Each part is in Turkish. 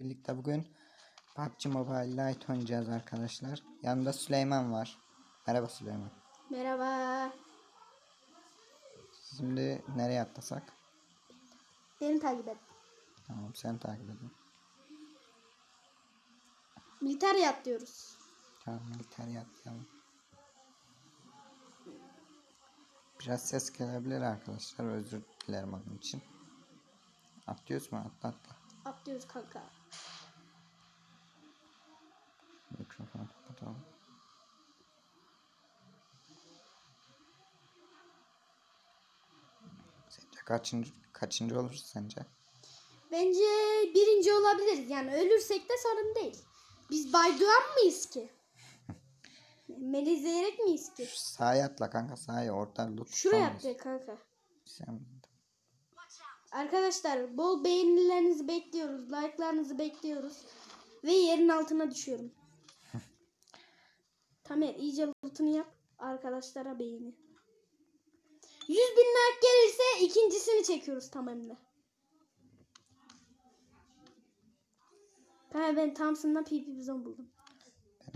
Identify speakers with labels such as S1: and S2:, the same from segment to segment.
S1: Birlikte bugün PUBG Mobile Lite oynayacağız arkadaşlar. Yanında Süleyman var. Merhaba Süleyman.
S2: Merhaba.
S1: Şimdi nereye atlasak?
S2: Beni takip et.
S1: Tamam sen takip edin.
S2: Militer atlıyoruz.
S1: Tamam militeri atlayalım. Biraz ses gelebilir arkadaşlar. Özür dilerim onun için. Atlıyoruz mu? Atla atla.
S2: Atlıyoruz kanka.
S1: Kaçıncı, kaçıncı oluruz sence?
S2: Bence birinci olabiliriz. Yani ölürsek de sorun değil. Biz Baydoğan mıyız ki? Melih Zeyrek miyiz ki?
S1: Şu sağa atla kanka sağa orta loot
S2: Şuraya atlıyor kanka.
S1: Sen
S2: Arkadaşlar bol beğenilerinizi bekliyoruz. Like'larınızı bekliyoruz. Ve yerin altına düşüyorum. Tamer iyice lootunu yap. Arkadaşlara beğeni. 100 bin like gelirse ikincisini çekiyoruz Tamer'le. Tamer ben Thompson'dan PP bizon buldum.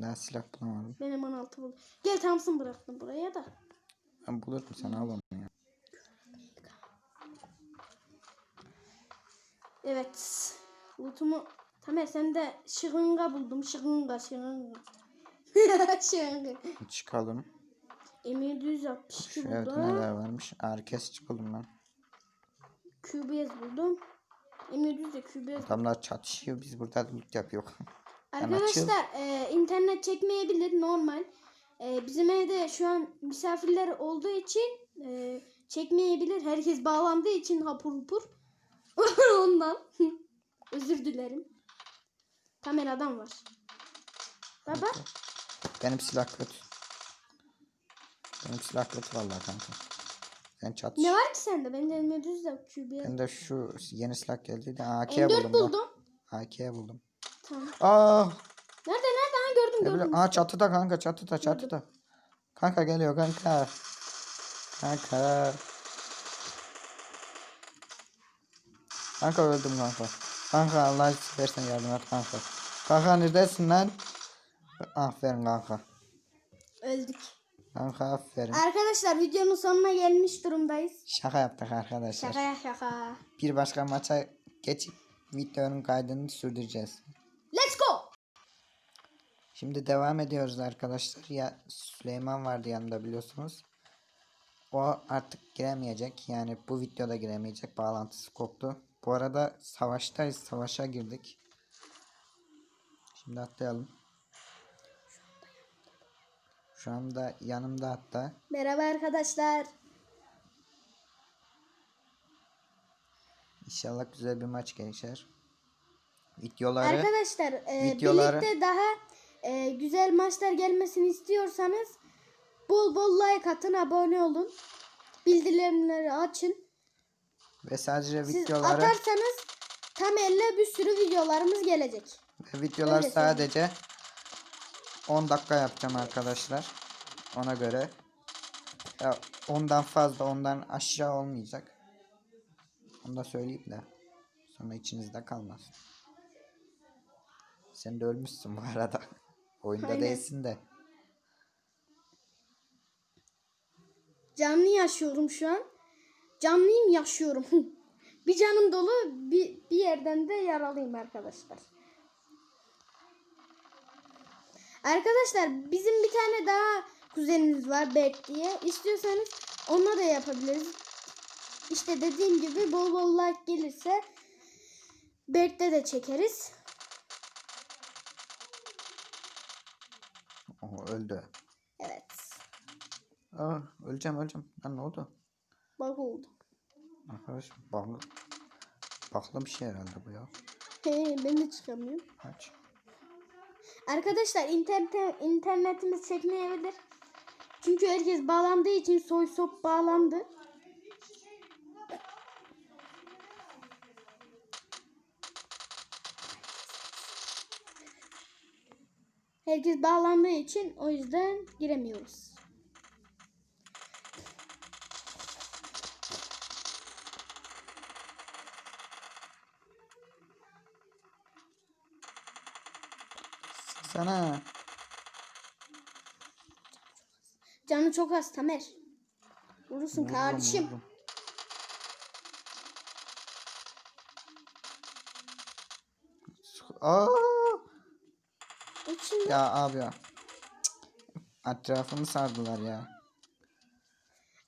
S1: ben silah bulamadım.
S2: Ben M16 buldum. Gel Thompson bıraktım buraya da.
S1: Ben bulurum sen al onu ya.
S2: Evet. Lootumu Tamer sen de şırınga buldum. Şırınga şırınga. şırınga.
S1: Çıkalım.
S2: M762
S1: Şu evde
S2: buldum.
S1: neler varmış? Arkes buldum ben.
S2: QBS buldum. M700 de QBS.
S1: Adamlar çatışıyor biz burada loot yapıyor.
S2: Arkadaşlar e, internet çekmeyebilir normal. E, bizim evde şu an misafirler olduğu için e, çekmeyebilir. Herkes bağlandığı için hapur hupur. Ondan. Özür dilerim. Kameradan var. Baba.
S1: Benim silah kötü. Benim silah kötü vallahi kanka. Sen çatış.
S2: Ne var ki sende? Bende M700 de QBS.
S1: Ben de şu yeni silah geldi de AK
S2: M4
S1: buldum.
S2: buldum.
S1: buldum. AK buldum.
S2: Tamam.
S1: Aa,
S2: Nerede nerede? Ha gördüm
S1: ne
S2: gördüm.
S1: Aa çatıda kanka çatıda çatıda. Kanka geliyor kanka. Kanka. Kanka öldüm kanka. Kanka Allah versen yardım et kanka. Kanka neredesin lan? Aferin kanka.
S2: Öldük.
S1: Kanka aferin.
S2: Arkadaşlar videonun sonuna gelmiş durumdayız.
S1: Şaka yaptık arkadaşlar.
S2: Şaka şaka.
S1: Bir başka maça geçip videonun kaydını sürdüreceğiz.
S2: Let's go.
S1: Şimdi devam ediyoruz arkadaşlar. Ya Süleyman vardı yanında biliyorsunuz. O artık giremeyecek. Yani bu videoda giremeyecek. Bağlantısı koptu. Bu arada savaştayız. Savaşa girdik. Şimdi atlayalım. Şu anda yanımda hatta.
S2: Merhaba arkadaşlar.
S1: İnşallah güzel bir maç geçer. Videoları
S2: Arkadaşlar e,
S1: videoları-
S2: birlikte daha e, güzel maçlar gelmesini istiyorsanız bol bol like atın, abone olun. Bildirimleri açın.
S1: ve sadece
S2: Siz
S1: videoları
S2: atarsanız tam elle bir sürü videolarımız gelecek.
S1: ve videolar
S2: Öyle
S1: sadece 10 dakika yapacağım arkadaşlar. Ona göre ya ondan fazla ondan aşağı olmayacak. Onu da söyleyeyim de sonra içinizde kalmaz. Sen de ölmüşsün bu arada. Oyunda
S2: Aynen.
S1: değilsin de.
S2: Canlı yaşıyorum şu an. Canlıyım yaşıyorum. bir canım dolu bir, bir yerden de yaralıyım arkadaşlar. Arkadaşlar bizim bir tane daha kuzenimiz var Berk diye. İstiyorsanız onunla da yapabiliriz. İşte dediğim gibi bol bol like gelirse Berk'te de çekeriz.
S1: O öldü.
S2: Evet.
S1: Aa, öleceğim öleceğim. Lan ne oldu?
S2: Bak oldu.
S1: Arkadaş baklı. Baklı bir şey herhalde bu ya.
S2: He, ben de çıkamıyorum.
S1: Aç.
S2: Arkadaşlar internet internetimiz çekmeyebilir. Çünkü herkes bağlandığı için soy sop bağlandı. Herkes bağlandığı için o yüzden giremiyoruz.
S1: Vursana.
S2: Canı çok az Tamer. Vurursun
S1: Vururum,
S2: kardeşim.
S1: vururum. Aa! Ya abi ya. Etrafımı sardılar ya.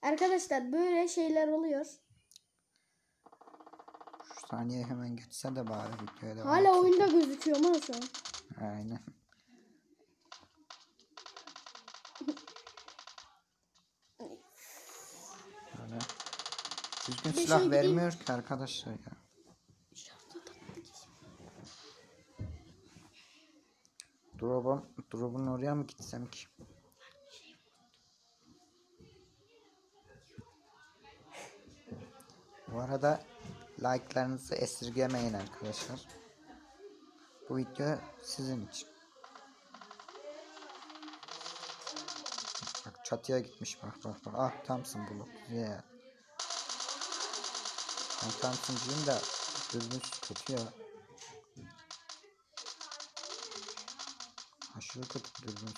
S2: Arkadaşlar böyle şeyler oluyor.
S1: Şu saniye hemen geçse de bari videoya devam
S2: Hala oyunda gözüküyor mu şu an?
S1: Aynen. Düzgün silah
S2: şey gideyim.
S1: vermiyor ki arkadaşlar ya. Drop'um, drop'un oraya mı gitsem ki? Bu arada like'larınızı esirgemeyin arkadaşlar. Bu video sizin için. Bak çatıya gitmiş bak bak bak. Ah Thompson bulu. Yeah. Ben Thompson'cıyım da dürbün kötü ya. Aşırı kötü dürbün.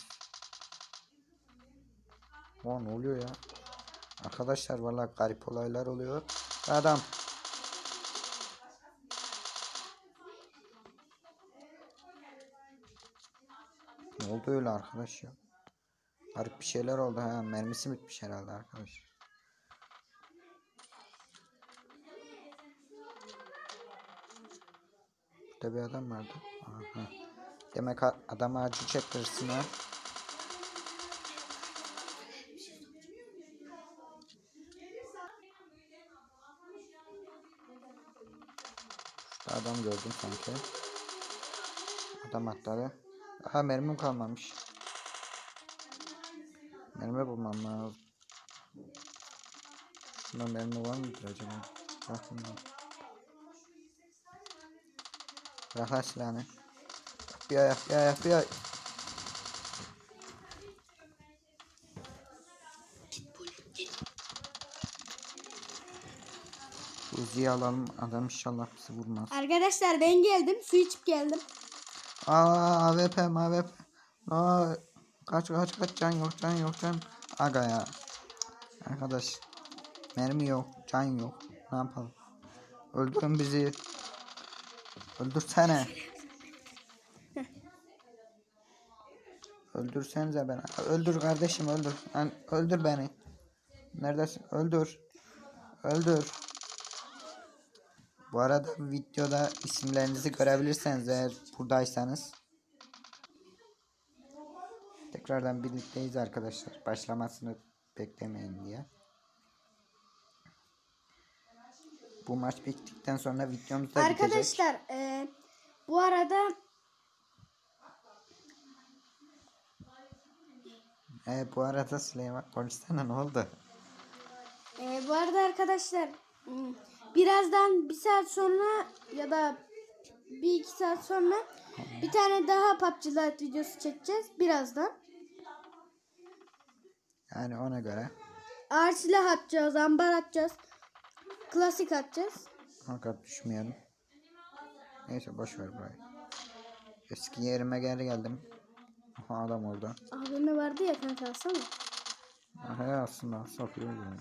S1: Aa ne oluyor ya? Arkadaşlar vallahi garip olaylar oluyor. Adam. Ne oldu öyle arkadaş ya? Garip bir şeyler oldu ha. Mermisi bitmiş herhalde arkadaş. Burada bir adam vardı. Aha. Demek adam acı çektirsin ha. Şurada adam gördüm sanki. Adam atladı. Aha mermim kalmamış. Mermi bulmam lazım. Şunda mermi var mıdır acaba? Bak Bırak lan silahını. Bir ayak, bir ayak, bir ayak. Uzi'yi alalım. Adam inşallah bizi vurmaz.
S2: Arkadaşlar ben geldim. Su içip geldim.
S1: Aa AWP AWP. Aa, kaç kaç kaç can yok can yok can. Aga ya. Arkadaş. Mermi yok can yok. Ne yapalım? Öldürün bizi. Öldürsene. Öldürsenize beni. Öldür kardeşim öldür. Lan öldür beni. Neredesin? Öldür. Öldür. Bu arada videoda isimlerinizi görebilirseniz eğer buradaysanız. Tekrardan birlikteyiz arkadaşlar. Başlamasını beklemeyin diye. Bu maç bittikten sonra videomuz da bitecek.
S2: Arkadaşlar e, bu arada
S1: E, bu arada Süleyman konuşsana ne oldu?
S2: e, bu arada arkadaşlar hmm, birazdan bir saat sonra ya da bir iki saat sonra bir tane daha PUBG Lite videosu çekeceğiz birazdan.
S1: Yani ona göre.
S2: Ağır silah atacağız, ambar atacağız. Klasik atacağız.
S1: Fakat düşmeyelim. Neyse boş ver burayı. Eski yerime geri geldim. Aha adam orada.
S2: AVM vardı ya kanka alsana.
S1: Aha aslında sokuyor yani.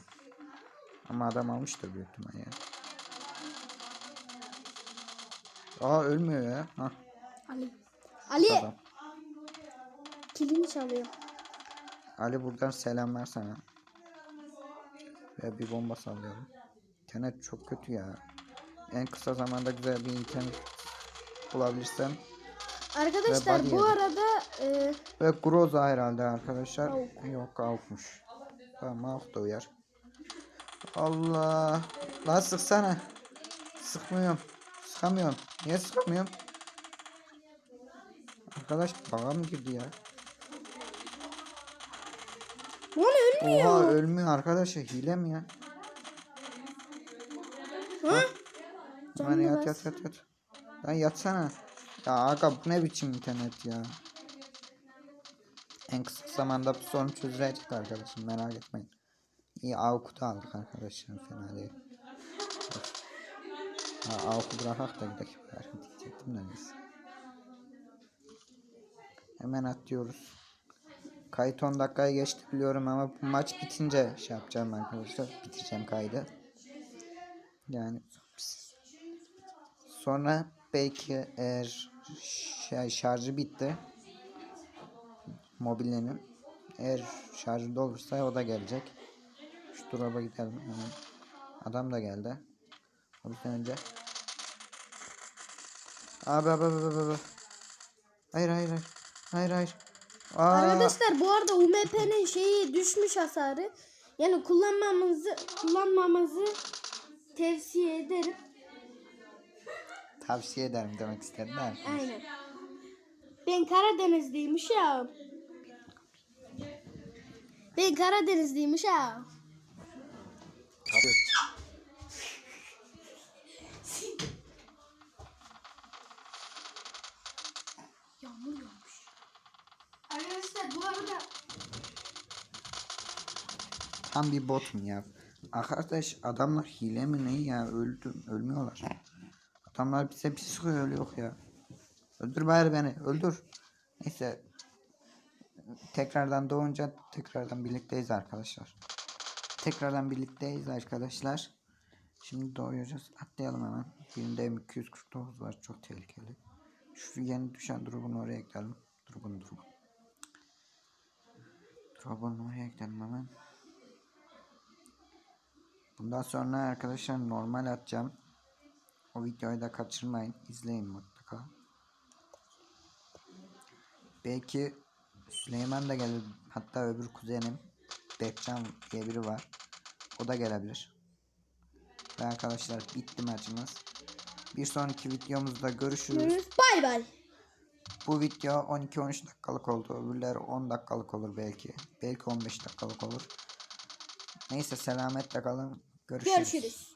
S1: Ama adam almıştır büyük ihtimal ya. Aa ölmüyor ya. Hah
S2: Ali. Ali
S1: adam.
S2: kilini çalıyor.
S1: Ali buradan selamlar sana. Ve bir bomba sallıyorum. İnternet çok kötü ya. En kısa zamanda güzel bir internet bulabilirsem.
S2: Arkadaşlar bu arada e,
S1: Ve Groza herhalde arkadaşlar.
S2: Avuk.
S1: Yok avukmuş. Tamam avuk da uyar. Allah. Lan sıksana. Sıkmıyorum. Sıkamıyorum. Niye sıkamıyorum? Arkadaş baga mı girdi ya?
S2: Lan ölmüyor.
S1: Oha ölmüyor arkadaş ya. Hile mi ya?
S2: Canlı
S1: yat yat yat yat. Lan yatsana. Ya aga bu ne biçim internet ya. En kısa zamanda bu sorun çözülecek arkadaşım merak etmeyin. İyi AUK'u da aldık arkadaşlar fena değil. Ha, AUK'u bırakak da gidelim. Diyecektim de neyse. Hemen atlıyoruz. Kayıt 10 dakikaya geçti biliyorum ama bu maç bitince şey yapacağım arkadaşlar. Bitireceğim kaydı. Yani sonra belki eğer şarjı bitti mobilenin eğer şarjı dolursa o da gelecek. Şu drop'a gidelim hemen. Adam da geldi. O önce. Abi abi abi abi. abi. Hayır hayır hayır. Hayır hayır. Aa,
S2: Arkadaşlar bu arada UMP'nin şeyi düşmüş hasarı. Yani kullanmamızı kullanmamızı tavsiye ederim.
S1: Tavsiye ederim demek istedim de.
S2: Aynen. Ben Karadenizliymiş ya. Ben Karadenizliymiş ya.
S1: Tabii.
S2: Yağmur yağmış. Arkadaşlar bu arada
S1: Tam bir botum ya. Arkadaş adamlar hile mi ne ya öldü ölmüyorlar. Adamlar bize bir sıkıyor öyle yok ya. Öldür bari beni öldür. Neyse. Tekrardan doğunca tekrardan birlikteyiz arkadaşlar. Tekrardan birlikteyiz arkadaşlar. Şimdi doğuyacağız. Atlayalım hemen. Birinde M249 var. Çok tehlikeli. Şu yeni düşen drop'un oraya gidelim. Drop'un drop'un. Drop'un oraya gidelim hemen. Bundan sonra arkadaşlar normal atacağım. O videoyu da kaçırmayın. izleyin mutlaka. Belki Süleyman da gelir. Hatta öbür kuzenim Bekcan diye biri var. O da gelebilir. Ve arkadaşlar bitti maçımız. Bir sonraki videomuzda görüşürüz.
S2: bay bay.
S1: Bu video 12-13 dakikalık oldu. Öbürleri 10 dakikalık olur belki. Belki 15 dakikalık olur. Neyse selametle kalın. Görüşürüz.
S2: Görüşürüz.